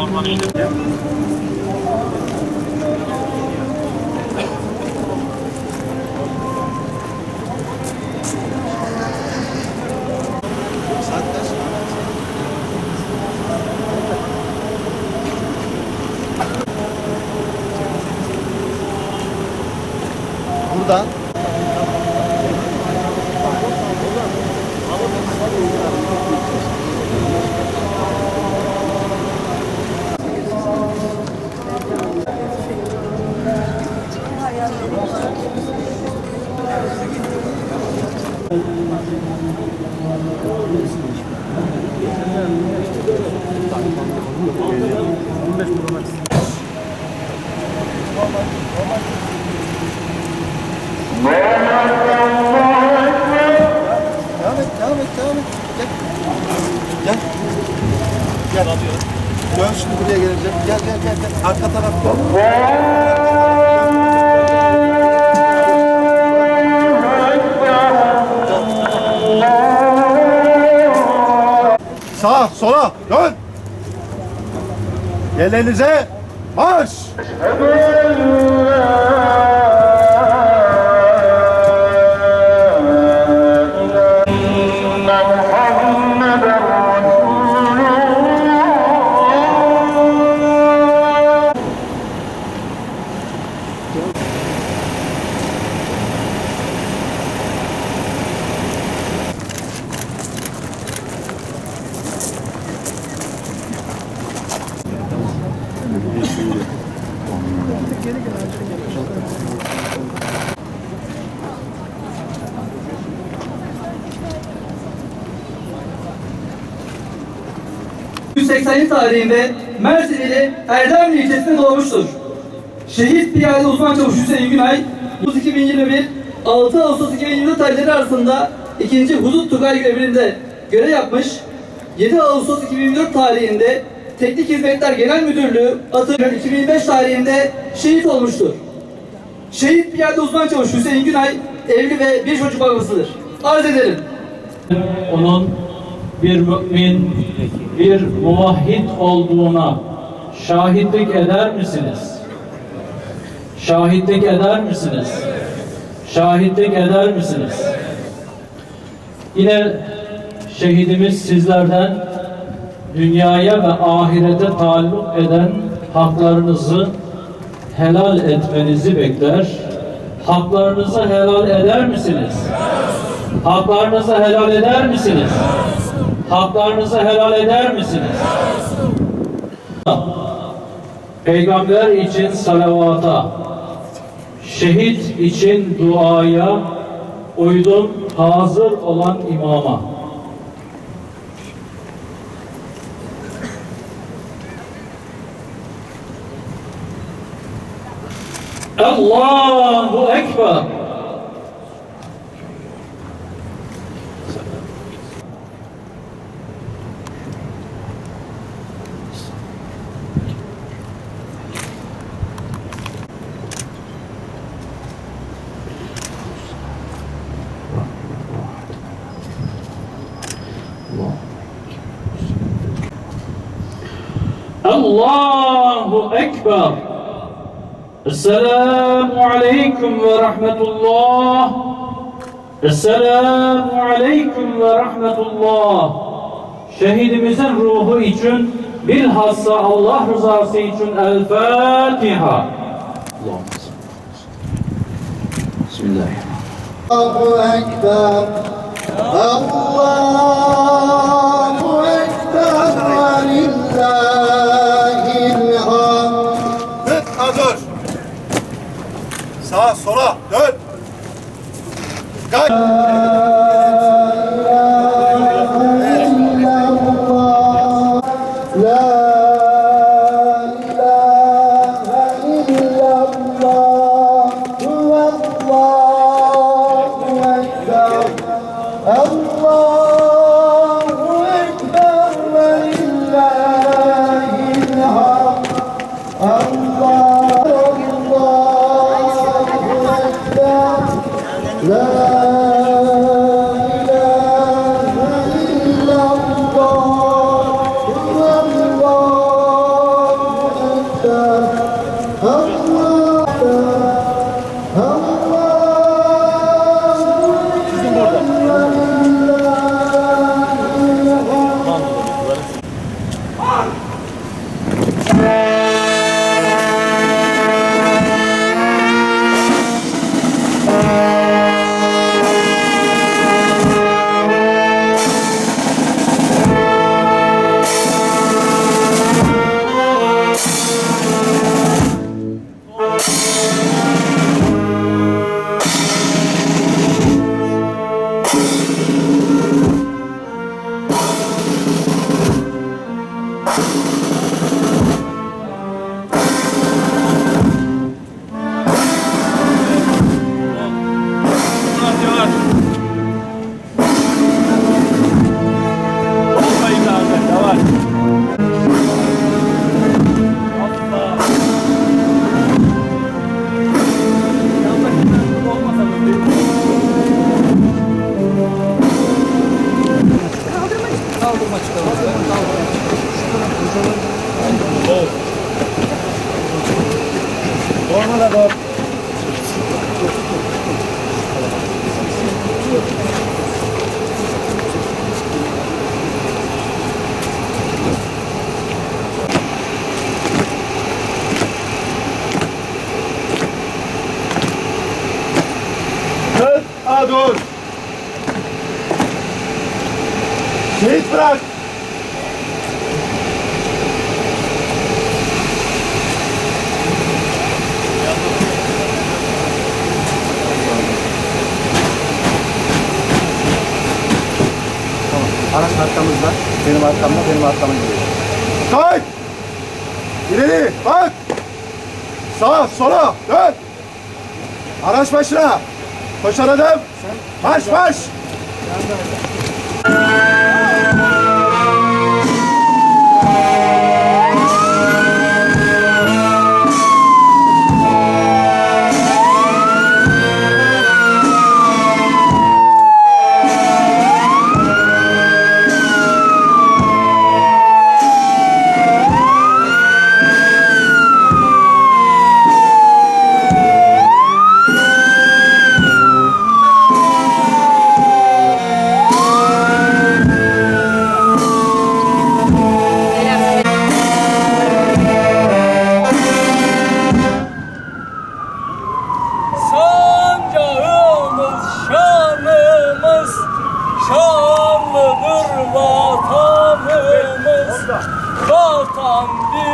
normal işte. Buradan. Devam et, devam et, devam et. Gel. Gel. Gel. Dön şimdi buraya geleceğim. Gel, gel, gel. gel. Arka taraf Sağa, sola, dön. Yerlerinize marş. ...1980 tarihinde Mersin ili Erdemli ilçesinde doğmuştur. Şehit piyade uzman çavuş Hüseyin Günay, 2021 6 Ağustos 2024 tarihleri arasında 2. Hudut Tugay görevinde görev yapmış, 7 Ağustos 2024 tarihinde Teknik Hizmetler Genel Müdürlüğü atı 2005 tarihinde şehit olmuştur. Şehit piyade uzman çavuş Hüseyin Günay evli ve bir çocuk babasıdır. Arz ederim. onun bir mümin, bir muvahhid olduğuna şahitlik eder misiniz? Şahitlik eder misiniz? Şahitlik eder misiniz? Yine şehidimiz sizlerden dünyaya ve ahirete taalluk eden haklarınızı helal etmenizi bekler. Haklarınızı helal eder misiniz? Haklarınızı helal eder misiniz? Haklarınızı helal eder misiniz? Peygamber için salavata, şehit için duaya, uydum hazır olan imama. Allahu Ekber. Allahu Ekber. Esselamu Aleyküm ve Rahmetullah. Esselamu Aleyküm ve Rahmetullah. Şehidimizin ruhu için bilhassa Allah rızası için El Fatiha. Allahu Ekber. Allahu Sağa, sola, dön. Kaç. Да. ちょっと待って。Şehit bırak. Araç arkamızda. Benim arkamda, benim arkama gidiyor. Kay! İleri, bak! Sağa, sola, dön! Araç başına! Koşan adam! Baş, baş! Sancağımız canımız